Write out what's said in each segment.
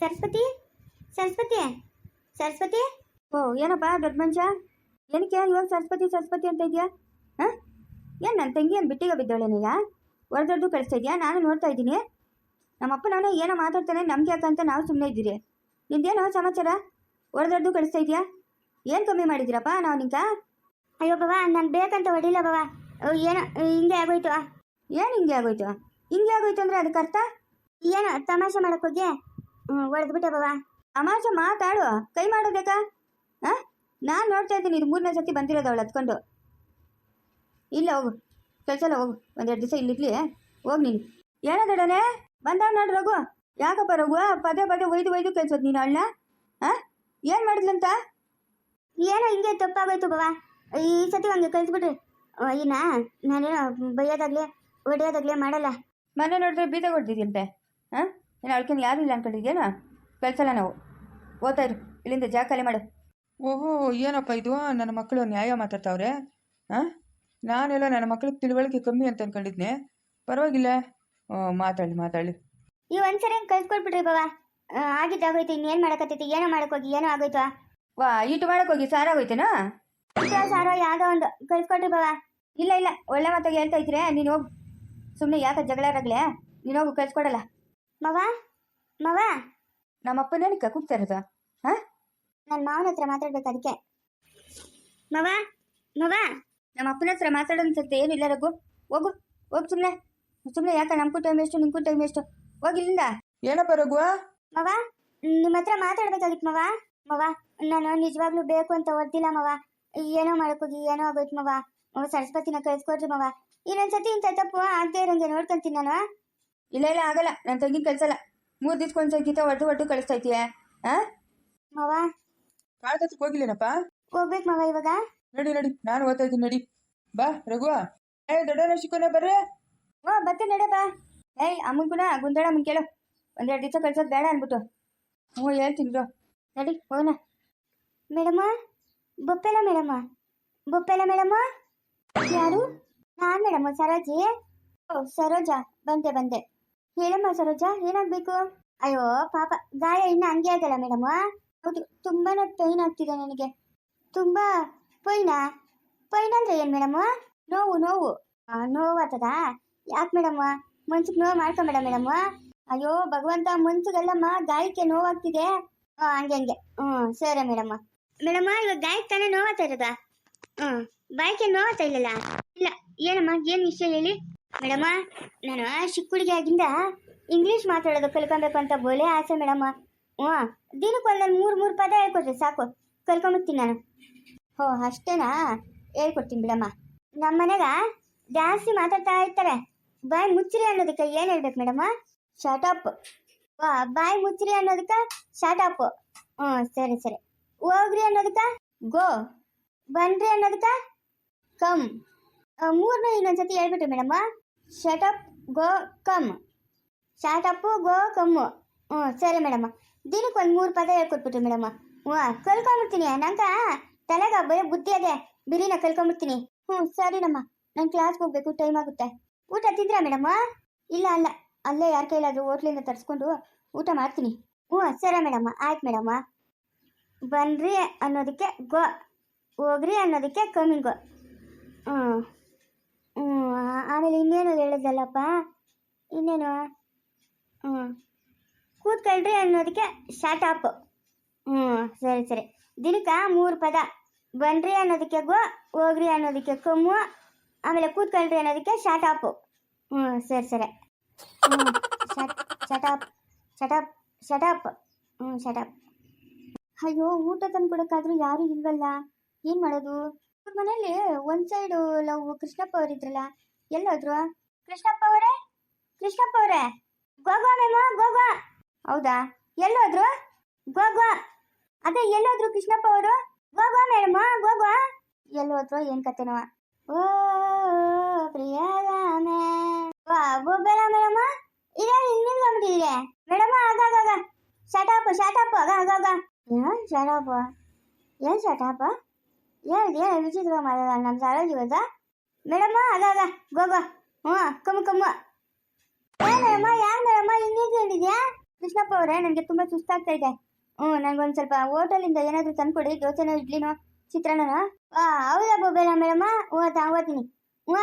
ಸರಸ್ವತಿ? ಸರಸ್ವತಿ? ಸರಸ್ವತಿ? ಓ ಏನಪ್ಪ ದೊಡ್ಡ ಮನುಷ್ಯ? ಏನಕ್ಕೆ ಇವಾಗ ಸರಸ್ವತಿ ಸರಸ್ವತಿ ಅಂತ ಇದೆಯಾ? ಹಾಂ? ಏನು ನನ್ನ ತಂಗಿ ಏನು ಬಿಟ್ಟಿಗೆ ಬಿದ್ದವಳೇನೀಗ ಹೊರದೊಡ್ದು ಕಳಿಸ್ತಾ ಇದೆಯಾ? ನಾನು ನೋಡ್ತಾ ಇದ್ದೀನಿ. ನಮ್ಮಪ್ಪ ನಾನು ಏನೋ ಮಾತಾಡ್ತಾನೆ ನಮ್ಗೆ ಯಾಕಂತ ನಾವು ಸುಮ್ಮನೆ ಇದ್ದೀರಿ. ನಿಂದೇನೋ ಸಮಾಚಾರ? ಹೊರದೊಡ್ದು ಕಳಿಸ್ತಾ ಇದೆಯಾ? ಏನು ಕಮ್ಮಿ ಮಾಡಿದ್ದೀರಪ್ಪ ನಾವು ನಿಂಕ ಅಯ್ಯೋ ಬಾಬಾ ನಾನು ಬೇಕಂತ ಹೊಡಿಲ್ಲ ಬಾಬಾ. ಏನೋ ಹಿಂಗೆ ಆಗೋಯ್ತು. ಏನು ಹಿಂಗೆ ಆಗೋಯ್ತು? ಹಿಂಗೆ ಆಗೋಯ್ತು ಅಂದರೆ ಅದಕ್ಕೆ ಅರ್ಥ? ಏನೋ ತಮಾಷೆ ಮಾಡೋಕ್ಕೋಗಿ ಹೊಡೆದ್ಬಿಟ್ಟೆ ಬಾವಾ ತಮಾಷೆ ಮಾತಾಡು ಕೈ ಮಾಡೋದಕ್ಕ ಹಾಂ? ನಾನು ನೋಡ್ತಾ ಇದ್ದೀನಿ ಇದು ಮೂರನೇ ಸತಿ ಬಂದಿರೋದು ಅವಳು ಹತ್ಕೊಂಡು ಇಲ್ಲ ಹೋಗು. ಕೆಲಸಲ್ಲ ಹೋಗು. ಒಂದೆರಡು ದಿವಸ ಇಲ್ಲಿರ್ಲಿ ಹೋಗಿ ನೀನು. ಏನೋ ದೊಡನೆ ಬಂದವ್ ನೋಡು ರಘು. ಯಾಕಪ್ಪ ರಘು? ಪದೇ ಪದೇ ಒಯ್ದು ಒಯ್ದು ಕೆಲ್ಸೋದು ನೀನು ಅವಳನ್ನ? ಹಾಂ? ಏನು ಮಾಡಿದ್ಲಂತ ಏನೋ ಹಿಂಗೆ ತಪ್ಪಾಗೋಯ್ತು ಬಾವ ಈ ಸತಿ ಹಂಗೆ ಕಳಿಸ್ಬಿಟ್ರಿ. ಇನ್ನ ನಾನೇನೋ ಬೈಯೋದಾಗ್ಲಿ ಹೊಡೆಯೋದಾಗ್ಲಿ ಮಾಡಲ್ಲ. ಮನೆ ನೋಡಿದ್ರೆ ಬೀದ ಕೊಡ್ತಿದ್ಯಂತೆ. ಹಾಂ? ಏನು ಅಳ್ಕೊಂಡು ಯಾರು ಇಲ್ಲ ಅನ್ಕೊಂಡಿದ್ಯೇನೋ ಕಳ್ಸಲ್ಲ ನಾವು. ಓದ್ತಾ ಇರು. ಇಲ್ಲಿಂದ ಜಾಗ ಖಾಲಿ ಮಾಡು. ಓಹೋ ಏನಪ್ಪ ಇದು? ನನ್ನ ಮಕ್ಕಳು ನ್ಯಾಯ ಮಾತಾಡ್ತಾವ್ರೆ? ಹಾಂ ನಾನೆಲ್ಲ ನನ್ನ ಮಕ್ಕಳಿಗೆ ತಿಳುವಳಿಕೆ ಕಮ್ಮಿ ಅಂತ ಅನ್ಕೊಂಡಿದ್ನೆ. ಪರವಾಗಿಲ್ಲ. ಮಾತಾಡಿ ಮಾತಾಡಿ ಮಾತಾಡಲಿ. ಈ ಒಂದ್ಸರಿ ಹಂಗೆ ಕಳ್ಸ್ಕೊಟ್ಬಿಟ್ರಿ ಬಾವ. ಆಗಿದ್ದಾಗೋಯ್ತು ಇನ್ನೇನು ಮಾಡಕತ್ತೈತಿ ಏನೋ ಮಾಡಕ್ ಹೋಗಿ ಏನೋ ಆಗೋಯ್ತು. ವಾ ಇಟ್ಟು ಮಾಡೋಕ್ಕೋಗಿ ಹೋಗಿ ಸಾರಾಗೋಯ್ತೇನೋ ಸಾರೋ ಯಾವುದೋ ಒಂದು ಕಳ್ಸ್ಕೊಟ್ರಿ ಬಾವ. ಇಲ್ಲ ಇಲ್ಲ ಒಳ್ಳೆ ಮಾತಾಗಿ ಹೇಳ್ತಾ ಇದ್ರೆ ನೀನು ಹೋಗು. ಸುಮ್ಮನೆ ಯಾಕೆ ಜಗಳ ರಗ್ಲೆ ನೀನು ಹೋಗು ಕಳ್ಸ್ಕೊಡಲ್ಲ. ಮವ? ಮವ? ನಮ್ಮ ಅಪ್ಪನೇನಕ್ಕೆ ಕೂಗ್ತಾ ಇರೋದು ಹಾ? ನನ್ನ ಮಾವನ ಹತ್ರ ಮಾತಾಡ್ಬೇಕು ಅದಕ್ಕೆ ಮವ? ಮವ? ನಮ್ಮ ಅಪ್ಪನ ಹತ್ರ ಏನು ಇಲ್ಲ ರಘು. ಹೋಗು. ಹೋಗು ಸುಮ್ಮನೆ ಸುಮ್ಮನೆ ಯಾಕೆ ನಮಗೂ ಟೈಮ್ ಎಷ್ಟು ನಿಂಗೂ ಟೈಮ್ ಎಷ್ಟು ಹೋಗಿಲ್ಲಿಂದ ಏನಪ್ಪ ರಘುವ ಮವ ನಿಮ್ಮ ಹತ್ರ ಮಾತಾಡ್ಬೇಕಾಗಿತ್ತು ಮವ. ಮವ ನಾನು ನಿಜವಾಗ್ಲೂ ಬೇಕು ಅಂತ ಹೊಡ್ದಿಲ್ಲ ಮವ. ಏನೋ ಮಾಡಕ್ಕೋಗಿ ಏನೋ ಆಗೋಯ್ತು ಮವ. ಮವ ಸರಸ್ವತಿನ ಕಳ್ಸ್ಕೊಡ್ರಿ ಮವ. ಇನ್ನೊಂದ್ಸತಿ ಇಂಥ ತಪ್ಪು ಆಗದೆ ಇರಂಗೆ ನೋಡ್ಕೊಂತೀನಿ ನಾನು. ಇಲ್ಲ ಇಲ್ಲ ಆಗಲ್ಲ. ನನ್ನ ತಂಗಿ ಕಳ್ಸಲ್ಲ ಮೂರು ದಿವ್ಸಕ್ಕೊಂದು ಸಂಗೀತ ಒಟ್ಟು ಒಟ್ಟು ಕಳಿಸ್ತಾ ಇದೀಯ? ಹಾಂ ಮಾವ? ಕಾಳದ ಹತ್ರಕ್ಕೆ ಹೋಗಿಲ್ಲೇನಪ್ಪ? ಹೋಗ್ಬೇಕು ಮಾವ ಇವಾಗ. ನಡಿ ನಡಿ. ನಾನು ಓದ್ತಾ ಇದ್ದೀನಿ ನಡಿ. ಬಾ ರಘುವ ಏ ದೊಡ್ಡ ಶಿಕೋನ ಬರ್ರೆ. ಓ ಬರ್ತೀನಿ ನಡೆ ಬಾ. ಏಯ್ ಅಮ್ಮನ ಗುಂದಡ ಅಮ್ಮನ್ ಕೇಳು. ಒಂದೆರಡು ದಿವಸ ಕಳ್ಸೋದು ಬೇಡ ಅನ್ಬಿಟ್ಟು. ಹ್ಞೂ ಹೇಳ್ತೀನಿ ಬ್ರೋ ನಡಿ ಹೋಗೋಣ. ಮೇಡಮ್ಮ? ಬೊಪ್ಪೆಲ ಮೇಡಮ್ಮ? ಬೊಪ್ಪೆಲ ಮೇಡಮ್ಮ? ಯಾರು? ನಾನು ಮೇಡಮ್ಮ ಸರೋಜಿ. ಓ ಸರೋಜಾ. ಬಂದೆ ಬಂದೆ. ಹೇಳಮ್ಮ ಸರೋಜ ಏನಾಗ್ಬೇಕು? ಅಯ್ಯೋ ಪಾಪ ಗಾಯ ಇನ್ನ ಹಂಗೆ ಆಗಲ್ಲ ಮೇಡಮ್. ಹೌದು ತುಂಬಾನೇ ಪೈನ್ ಆಗ್ತಿದೆ ನನಗೆ. ತುಂಬಾ ಪೈನಾ ಪೈನ್ ಅಂದ್ರೆ ಏನ್ ಮೇಡಮ್? ನೋವು ನೋವು. ನೋವು ಯಾಕೆ ಮೇಡಮ್? ಮನ್ಸಿಗೆ ನೋವು ಮಾಡ್ಕೊ ಮೇಡಮ್. ಅಯ್ಯೋ ಭಗವಂತ ಮನ್ಸಿಗೆಲ್ಲಮ್ಮ ಗಾಯಕ್ಕೆ ನೋವಾಗ್ತಿದೆ. ಆ, ಹಂಗೆ ಹಂಗೆ. ಹ್ಞೂ ಸರಿ ಮೇಡಮ್. ಮೇಡಮ್ ಇವಾಗ ಗಾಯಕ್ಕೆ ತಾನೇ ನೋವಾಗ್ತಾ ಇರೋದಾ? ಹ್ಞೂ ಬಾಯ್ಕೆ ನೋವಾಗ್ತಾ ಇಲ್ಲಲ್ಲ? ಇಲ್ಲ ಏನಮ್ಮ ಏನು ವಿಷಯ ಹೇಳಿ? ಮೇಡಮ್ಮ ನಾನು ಚಿಕ್ಕ ಹುಡುಗಿಯಾಗಿಂದ ಇಂಗ್ಲೀಷ್ ಮಾತಾಡೋದು ಕಲ್ಕೊಬೇಕು ಅಂತ ಬೋಲೆ ಆಸೆ ಮೇಡಮ್ಮ ಹ್ಞೂ, ದಿನಕ್ಕೆ ಒಂದೊಂದು ಮೂರು ಮೂರು ಪದ ಹೇಳ್ಕೊಟ್ರೆ ಸಾಕು. ಕಲ್ಕೊಂಬಿಡ್ತೀನಿ ನಾನು. ಹೋ, ಅಷ್ಟೇನಾ? ಹೇಳ್ಕೊಡ್ತೀನಿ ಮೇಡಮ್ಮ ನಮ್ಮ ಮನೆಗ ಜಾಸ್ತಿ ಮಾತಾಡ್ತಾ ಇರ್ತಾರೆ. ಬಾಯ್ ಮುಚ್ಚಿರಿ ಅನ್ನೋದಕ್ಕೆ ಏನು ಹೇಳ್ಬೇಕು ಮೇಡಮ್ಮ ಶಟಪ್ ಬಾಯ್ ಮುಚ್ಚ್ರಿ ಅನ್ನೋದಕ್ಕೆ ಶಟಪ್ ಹ್ಞೂ, ಸರಿ ಸರಿ. ಹೋಗ್ರಿ ಅನ್ನೋದಕ್ಕೆ ಗೋ ಬನ್ರಿ ಅನ್ನೋದಕ್ಕೆ ಕಮ್ ಮೂರನೇ ಇನ್ನೊಂದ್ಸತಿ ಹೇಳ್ಬಿಟ್ರಿ madam shut up go come shut up go come ಹ್ಞೂ, ಸರಿ ಮೇಡಮ್ಮ ದಿನಕ್ಕೆ ಒಂದು ಮೂರು ಪದ ಹೇಳ್ಕೊಟ್ಬಿಟ್ರಿ ಮೇಡಮ್ಮ ಹ್ಞೂ ಕಲ್ಕೊಂಬಿಡ್ತೀನಿ ನಂಗೆ ತಲೆಗ ಬರೀ ಬುದ್ಧಿ ಅದೇ. ಬಿರಿನ ಕಲ್ಕೊಂಬಿಡ್ತೀನಿ ಹ್ಞೂ ಸರಿನಮ್ಮ ನಾನು ಕ್ಲಾಸ್ಗೆ ಹೋಗ್ಬೇಕು ಟೈಮ್ ಆಗುತ್ತೆ. ಊಟ ತಿಂದ್ರಾ ಮೇಡಮ್ಮ ಇಲ್ಲ, ಅಲ್ಲ. ಅಲ್ಲೇ ಯಾರ ಕೈಲಾದರೂ ಹೋಟ್ಲಿಂದ ತರಿಸ್ಕೊಂಡು ಊಟ ಮಾಡ್ತೀನಿ. ಹ್ಞೂ, ಸರಿ ಮೇಡಮ್ಮ ಆಯ್ತು ಮೇಡಮ್ಮ ಬನ್ರಿ ಅನ್ನೋದಕ್ಕೆ ಗೋ ಹೋಗ್ರಿ ಅನ್ನೋದಕ್ಕೆ ಕಮಿಂಗ್ ಗೋ ಹ್ಞೂ. ಆಮೇಲೆ ಇನ್ನೇನು ಹೇಳಿದಲ್ಲಪ್ಪ? ಇನ್ನೇನು? ಹ್ಞೂ ಕೂತ್ಕೊಳ್ರಿ ಅನ್ನೋದಕ್ಕೆ ಶಾರ್ಟ್ ಆಪ್ ಹ್ಞೂ ಸರಿ ಸರಿ. ದಿನಕ್ಕೆ ಮೂರು ಪದ. ಬನ್ರಿ ಅನ್ನೋದಕ್ಕೆ ಗೋ, ಹೋಗ್ರಿ ಅನ್ನೋದಕ್ಕೆ ಕಮ್ಮು. ಆಮೇಲೆ ಕೂತ್ಕೊಳ್ರಿ ಅನ್ನೋದಕ್ಕೆ ಶಾರ್ಟ್ ಆಪು ಹ್ಞೂ ಸರಿ ಸರಿ. ಹ್ಞೂ shut shut up shut up shut up ಹ್ಞೂ ಶಟಪ್ ಅಯ್ಯೋ, ಊಟ ತಂದು ಕೊಡೋಕ್ಕಾದ್ರೂ ಯಾರೂ ಇಲ್ವಲ್ಲ? ಏನು ಮಾಡೋದು? ಅವ್ರ ಮನೇಲಿ ಒಂದು ಸೈಡು ಲವ್ ಕೃಷ್ಣಪ್ಪ ಅವರಿದ್ರಲ್ಲ ಎಲ್ಲೋದ್ರು? ಕೃಷ್ಣಪ್ಪ ಅವರೇ? ಕೃಷ್ಣಪ್ಪ ಅವರೇ? ಗೋಗೋ ಮೇಮ, ಗೋಗೋ. ಹೌದಾ? ಎಲ್ಲೋದ್ರು? ಗೋಗೋ. ಅದೇ, ಎಲ್ಲೋದ್ರು ಕೃಷ್ಣಪ್ಪ ಅವರು? ಗೋಗೋ ಮೇಡಮ್ಮ ಗೋಗೋ. ಎಲ್ಲೋದ್ರು, ಏನು ಕತೆನವ ಓ, ಪ್ರಿಯರಾಮೆ. ವಾ ಬೋಬೇಡ ಮೇಡಮ. ಇದೇ ನಿಲ್ಕೊಂಡ್ಬಿಟ್ಟಿದ್ರೆ ಮೇಡಮ ಆಗಾಗ ಶಟಾಪ್ ಶಟಾಪ್ ಆಗ ಆಗಾಗ ಏನ್ ಶಟಾಪ್ ಏನು ಶಟಾಪ್ ಏನು ಏನು ವಿಚಿತ್ರ ಮಾಡೋದ ನಮ್ಮ ಸರೋಜ್ ಇವತ್ತ ಮೇಡಮ್ಮ ಆಗಾಗ ಗೋಗ ಹ್ಞೂ ಕಮ್ಮು ಕಮ್ಮ. ಮೇಡಮ್ಮ ಯಾರು ಮೇಡಮ್ಮ? ಇನ್ನೇನು ಹೇಳಿದ್ಯಾ? ಕೃಷ್ಣಪ್ಪ ಅವರೇ ನನಗೆ ತುಂಬ ಸುಸ್ತಾಗ್ತಾ ಇದೆ. ಹ್ಞೂ ನನಗೊಂದು ಸ್ವಲ್ಪ ಹೋಟೆಲಿಂದ ಏನಾದರೂ ತಂದ್ಕೊಡಿ ದೋಸೆನೋ ಇಡ್ಲಿನೋ ಚಿತ್ರಾನ್ನನೋ. ಆ, ಹೌದಾ ಬೊಬ್ಬೆಲ್ಲ ಮೇಡಮ್ಮ? ಹ್ಞೂ ತಗೋತೀನಿ ಹ್ಞೂ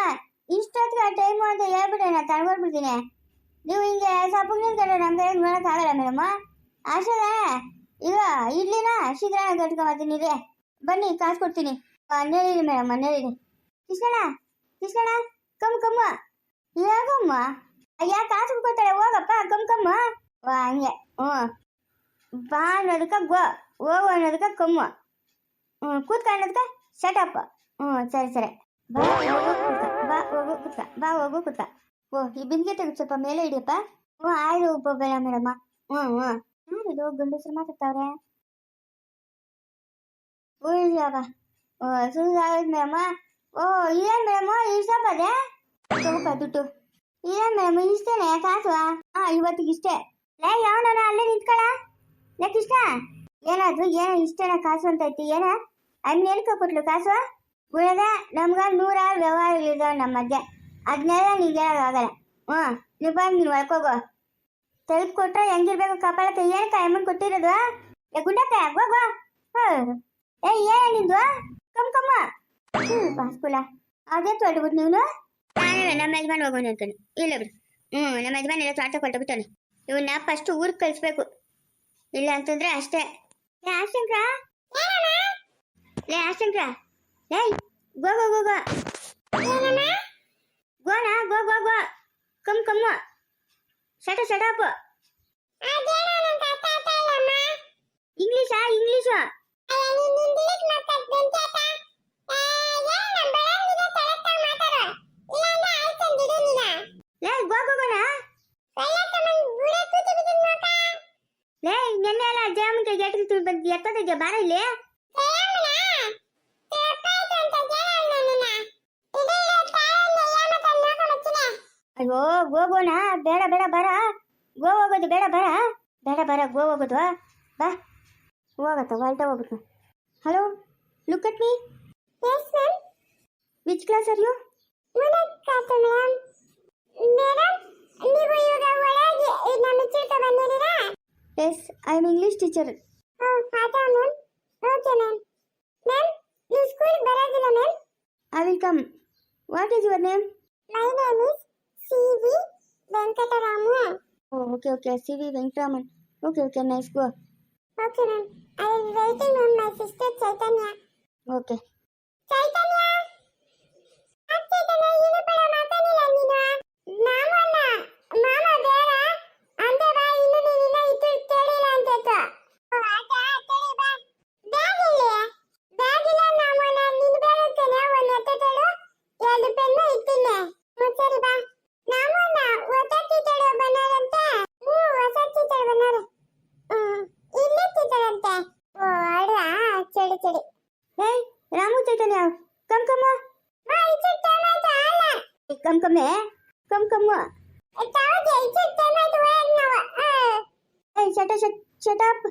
ಇಷ್ಟೊತ್ತಿಗೆ ಟೈಮು ಅಂತ ಹೇಳ್ಬಿಟ್ಟೆ ನಾನು ತಗೊಂಡ್ಬಿಡ್ತೀನಿ ನೀವು ಹಿಂಗೆ ಸ್ವಲ್ಪ ನಿಂತ್ಕೊಂಡ್ರೆ ನಮ್ಗೆ ಏನು ನೋಡೋಕ್ಕಾಗಲ್ಲ ಮೇಡಮ್ಮ. ಅಷ್ಟೇ ಇಲ್ಲ ಇಡ್ಲಿನಾ ಚಿತ್ರಾನ್ನ ಕಟ್ಕೊಂಬತ್ತೀನಿ ರೀ ಬನ್ನಿ ಕಾಸು ಕೊಡ್ತೀನಿ. ಹನ್ನೆರಡು ಮೇಡಮ್ ಹನ್ನೆರಡು ಕೃಷ್ಣಣ್ಣ ಕೃಷ್ಣಣ್ಣ, ಕಮ್ ಕಮ್ಮ. ಯಾಕಮ್ಮ ಯಾಕೆ ಕಾಸು ಕೊಡ್ತಾಳೆ ಹೋಗಪ್ಪ, ಕಮ್ ಕಮ್ಮ. ಹಂಗೆ. ಹ್ಞೂ. ಬಾ ಅನ್ನೋದಕ್ಕೆ ಗೋ, ಹೋಗು ಅನ್ನೋದಕ್ಕೆ ಕಮ್ಮು. ಹ್ಞೂ, ಕೂತ್ಕ ಶಟಪ್ಪ ಶಟಪ್ ಹ್ಞೂ, ಸರಿ ಸರಿ. ಬಾ, ಹೋಗು, ಕೂತ್ಕ. ಬಾ, ಹೋಗು, ಕೂತ್ಕ. ಬಾ, ಹೋಗು, ಕೂತ್ಕ. ಓ, ಈ ಬಿಂದಿಗೆ ತೆಗೆದು ಸ್ವಲ್ಪ ಮೇಲೆ ಇಡಿಯಪ್ಪ. ಹ್ಞೂ ಆಯ್ತು ಬೇಡ ಮೇಡಮ್ಮ. ಹ್ಞೂ ಹ್ಞೂ. ಯಾರಿದು ಗಂಡಸರು ಮಾತಾಡ್ತಾವ್ರೆ? ಓ, ಸುಳ್ಳು ಮೇಡಮ್ಮ. ಓ ಏನ್ ಮೇಡಮ್ಮ ಇಷ್ಟಪ್ಪದೆ ತಗೋಪ ದುಡ್ಡು. ಏನ್ ಮೇಡಮ್ ಇಷ್ಟೇನೆ ಕಾಸು ಹಾ ಇವತ್ತಿಗೆ ಇಷ್ಟೇ ಲೇ ಯಾವನ ಅಲ್ಲೇ ನಿಂತ್ಕೊಳ? ಲೇ, ಕೃಷ್ಣ. ಏನಾದ್ರು, ಏನ ಇಷ್ಟೇನ ಕಾಸು ಅಂತ ಐತಿ, ಏನ? ಅನ್ನ ಎಲ್ಲಿ ಕೊಟ್ಲು ಕಾಸು? ಗುಣದ ನಮ್ಗ ನೂರಾರು ವ್ಯವಹಾರಗಳಿದಾವೆ ನಮ್ಮ ಮಧ್ಯೆ. ಅದನ್ನೆಲ್ಲ ನಿಂಗೆ ಆಗಲ್ಲ. ಹ್ಞೂ ನೀವು ಬಂದು ನೀನು ಒಳ್ಕೋಗೋ ತಲುಪ್ ಕೊಟ್ರೆ ಹೆಂಗಿರ್ಬೇಕು ಕಪಾಳಕ್ಕೆ ಏನಕ್ಕ ಕಾಯಮ್ಮನ್ ಕೊಟ್ಟಿರೋದು? ಏ ಗುಂಡಕ್ಕ, ಹೋಗೋ ಏ, ಏನ ನಿಂದು? ಕಮ್, ಕಮ್ಮ. ಹ್ಞೂ ಬಾಸ್ಕುಲ. ಅದೇ ತೊಳ್ಬಿಟ್ಟು ನೀನು. ನಮ್ಮ ಯಜಮಾನ್ ಹೋಗೋಣ ಅನ್ಕೊಂಡು ಇಲ್ಲ ಬಿಡು. ಹ್ಞೂ ನಮ್ಮ ಯಜಮಾನ್ ಎಲ್ಲ ತೋಟ ಕೊಟ್ಟುಬಿಟ್ಟಾನೆ ಇವನ್ನ ಫಸ್ಟ್ ಊರಿಗೆ ಕಳಿಸ್ಬೇಕು. ಇಲ್ಲ ಅಂತಂದ್ರೆ ಅಷ್ಟೇ. ಲೇ ಆಶಂಕ್ರ. ಲೇ ಆಶಂಕ್ರ. ಲೇ ಗೋ ಗೋ ಗೋ ಗೋ. ಗೋನಾ? ಗೋ ಗೋ ಗೋ. ಕಮ್ ಕಮ್ಮ ಶಟ ಶಟಪ್ ಇಂಗ್ಲೀಷಾ ಇಂಗ್ಲೀಷು ಲೇ ಗೋ ಗೋ ಗೋನಾ ಲೇ ನೆನ್ನೆ ಎಲ್ಲ ಜಾಮೂನ್ ಗೇಟ್ ಎತ್ತದಿದ್ಯಾ ಬಾರ ಇಲ್ಲಿ ಅಯ್ಯೋ ಗೋಗೋಣ ಬೇಡ ಬೇಡ ಬರ. ಗೋ ಹೋಗೋದು ಬೇಡ ಬರ. ಬೇಡ ಬರ ಗೋ ಹೋಗೋದು. ಬಾ. ಹೋಗತ್ತ ಹೊಲ್ಟ ಹೋಗ್ಬಿಟ್ಟು hello look at me yes ma'am which class are you class ma'am madam ನೀವು ಇವಾಗ ಒಳಗೆ ನಮ್ಮ ಟೀಚರ್ ಬಂದಿದ್ದೀರಾ? Yes I am English teacher what is your name my name is C V Venkataramu okay okay C V Venkataraman okay okay nice go okay ma'am I am waiting on my ಚಳಿ ಏಯ್, Ramu Chaitanya come ಕಮ್ಮ come ಕಮ್ಮೆ come ಕಮ್ಮ ಏಯ್ ಶಟ shut shut up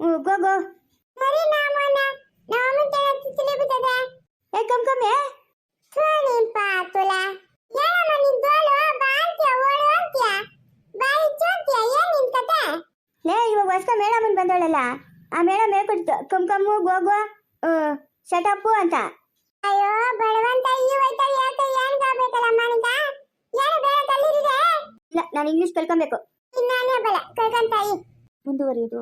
ಹ್ಞೂ ಗೋ ಗೋ ಸರಿ ನಾಮಣ್ಣ ನಾಮ ತಿಳಿಬಿಟ್ಟದೆ ಏ ಕಮ್ ಕಮ್ಮೆ ಸೋನಿಂಪ ತುಲ ಏನಮ್ಮ ನಿನ್ ದೋಲು ಬಾಂತ್ಯ ಓಡು ಅಂತ್ಯ ಬಾಯಿ ಚೋತ್ಯ ಏನ್ ನಿನ್ ಕತೆ ಲೇ, ಇವಾಗ ಹೊಸ ಮೇಡಮನ್ ಬಂದವಳಲ್ಲ ಆ madam ಹೇಳ್ಕೊಡ್ತು come come go go shut up ಅಂತ. ಅಯ್ಯೋ ಬಡವಂತ ಈ ವೈತಲ್ ಯಾಕೆ ಏನ್ ಗಾಬೇಕಲ್ಲ ಮನಿಗ ಏನು ಬೇರೆ ಕಲ್ಲಿರಿದೆ ಇಲ್ಲ, ನಾನು ಇಂಗ್ಲಿಷ್ ಕಲ್ಕೊಬೇಕು ನಾನೇ ಬಲ ಕಲ್ಕಂತಾಯಿ ಮುಂದುವರಿಯುವುದು